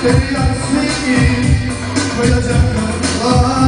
Hey, I'm singing, but I don't know why.